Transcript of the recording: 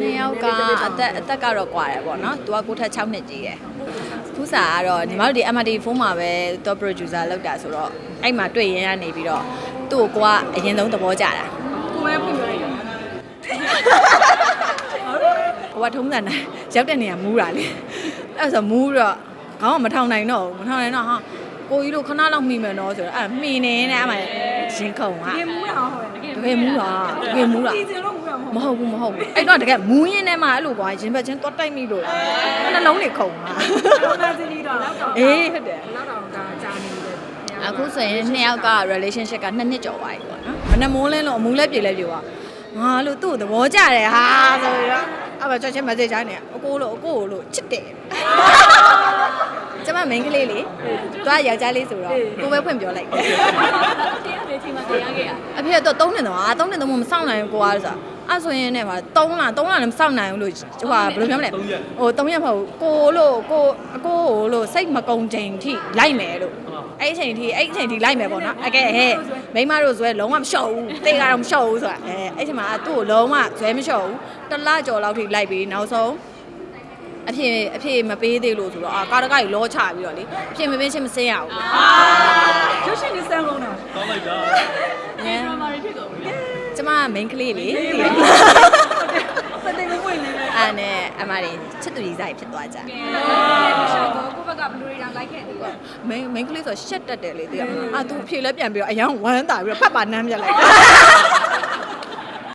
နှစ်ယောက်ကအသက်အသက်ကတော့ကွာတယ်ပေါ့နော်။ तू ကကိုထက်6နှစ်ကြီးတယ်။ဖူးစာကတော့ညီမတို့ဒီ MRT ဖုန်းမှာပဲ top producer လောက်တာဆိုတော့အဲ့မှာတွေ့ရင်ရနေပြီးတော့သူ့ကိုကိုကအရင်ဆုံးသဘောကျတာကိုပဲဖွင့်ပြလိုက်တာ။ကိုကထုံးစံတိုင်းရောက်တဲ့နေရာမူးတာလေ။အဲ့ဒါဆိုမူးတော့ခေါင်းကမထောင်နိုင်တော့ဘူးမထောင်နိုင်တော့ဟာကိုကြီးတို့ခဏလောက်မိမယ်နော်ဆိုတော့အဲ့မိနေနဲ့အဲ့မှာ ရင်ခုန်ဟာဒီမူးတာဟုတ်တယ်တကယ်မူးတာတကယ်မူးတာဒီစင်တော့မူးတာမဟုတ်မဟုတ်ဘူးမဟုတ်ဘူးအဲ့တော့တကယ်မူးရင်းထဲမှာအဲ့လိုကွာရင်ဘက်ချင်းတွတ်တိုက်မိလို့လားနှလုံးတွေခုန်တာဘူးဒါစင်ကြီးတော့လောက်တော့အေးဟုတ်တယ်လောက်တော့ဒါကြာနေတယ်အခုဆိုရင်နှစ်ယောက်က relationship ကနှစ်နှစ်ကျော်သွားပြီပေါ့နော်မနှမိုးလင်းလို့အမူးလည်းပြေလည်းပြေပါငါလို့သူ့ကိုသဘောကျတယ်ဟာဆိုပြီးတော့အဲ့မှာချက်ချင်း message ချနေအကိုလို့အကိုလို့ချစ်တယ် ကျမ main ကလေးလေသူကယောက်ျားလေးဆိုတော့ကိုပဲဖွင့်ပြောလိုက်တယ်တရားနေချိန်မှာတရားခဲ့ရအဖေကတော့၃နှစ်တော့အာ၃နှစ်တော့မစောင့်နိုင်ဘူးကိုကဆိုအဲ့ဆိုရင်လည်းပါ၃လ၃လလည်းမစောင့်နိုင်ဘူးလို့ဟိုဟာဘယ်လိုပြောမလဲဟို၃ရက်မဟုတ်ကိုလို့ကိုအကိုလို့စိတ်မကုံချိန်ထိလိုက်မယ်လို့အဲ့အချိန်ထိအဲ့အချိန်ထိလိုက်မယ်ပေါ့နော်အကဲဟဲ့မိမတို့ဇွဲလုံးဝမလျှော့ဘူးတေကတော့မလျှော့ဘူးဆိုတာအဲအဲ့ချိန်မှာသူ့ကိုလုံးဝဇွဲမလျှော့ဘူးတလကျော်လောက်ထိလိုက်ပြီးနောက်ဆုံး အဖေအဖေမပေးသေးလို့ဆိုတော့အာကာတကကြီးလောချပြီးတော့လေအဖေမပေးချင်းမစင်းရဘူးရုပ်ရှင်နေဆန်းလုံးတာကောင်းလိုက်တာညဒရမာတွေဖြစ်ကုန်ပြီကျမ main ကလေးလေပသိမပွင့်နေတယ်အဲ့နဲ့အမတွေချစ်သူကြီးဆိုင်ဖြစ်သွားကြကဲရှာတော့ကိုဘက်ကဘလူးရီတောင်လိုက်ခဲ့တယ်ပေါ့ main main ကလေးဆိုရှက်တက်တယ်လေသိရမလားအာ तू ဖြေလဲပြန်ပြီးတော့အရန်ဝမ်းတာပြီးတော့ဖတ်ပါနမ်းပြလိုက်